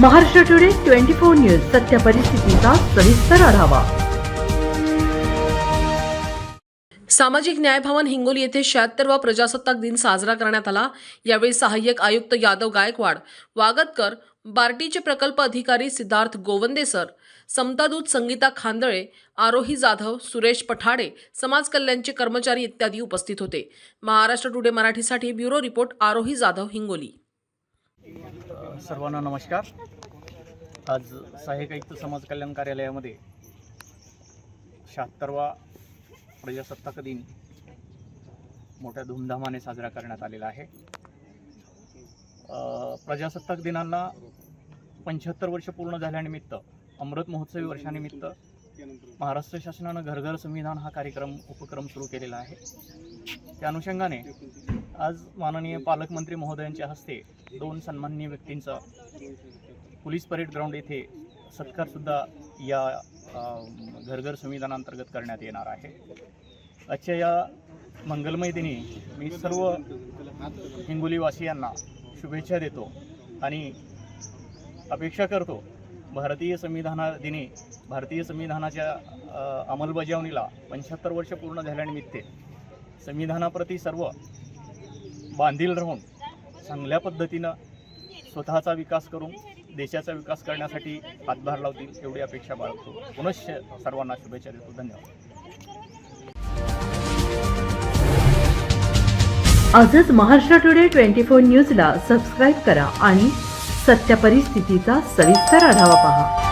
Maharashtra today twenty four news सत्य परिस्थितीचा सविस्तर आढावा. सामाजिक न्याय भवन हिंगोली येथे शहात्तरवा प्रजासत्ताक दिन साजरा करण्यात आला. यावेळी सहाय्यक आयुक्त यादव गायकवाड वागतकर बार्टीचे प्रकल्प अधिकारी सिद्धार्थ गोवंदे सर समतादूत संगीता खांदळे आरोही जाधव सुरेश पठाडे समाज कल्याणचे कर्मचारी इत्यादी उपस्थित होते. महाराष्ट्र टुडे मराठीसाठी ब्युरो रिपोर्ट आरोही जाधव हिंगोली. सर्वांना नमस्कार. आज सहाय्यक आयुक्त समाज कल्याण कार्यालयामध्ये शहात्तरवा प्रजासत्ताक दिन मोठ्या धूमधामाने साजरा करण्यात आलेला आहे. प्रजासत्ताक दिनाला पंच्याहत्तर वर्ष पूर्ण झाल्यानिमित्त अमृत महोत्सवी वर्षानिमित्त महाराष्ट्र शासनानं घरघर संविधान हा कार्यक्रम उपक्रम सुरू केलेला आहे. त्या अनुषंगाने आज माननीय पालकमंत्री महोदयांच्या हस्ते दोन सन्माननीय व्यक्तींचा पोलीस परेड ग्राउंड येथे सत्कारसुद्धा या घरघर संविधानांतर्गत करण्यात येणार आहे. आजच्या या मंगलमय दिनी मी सर्व हिंगोलीवासियांना शुभेच्छा देतो आणि अपेक्षा करतो भारतीय संविधाना दिनी भारतीय संविधानाच्या अंमलबजावणीला पंच्याहत्तर वर्ष पूर्ण झाल्यानिमित्त संविधानाप्रती सर्व बांधील राहून चांगल्या पद्धतीनं स्वतःचा विकास करून देशाचा विकास करण्यासाठी हातभार लावतील एवढी अपेक्षा बाळगतो. पुनश्च सर्वांना शुभेच्छा देतो. धन्यवाद. आजच महाराष्ट्र टुडे ट्वेंटी फोर न्यूजला सबस्क्राईब करा आणि सत्य परिस्थितीचा सविस्तर आढावा पहा.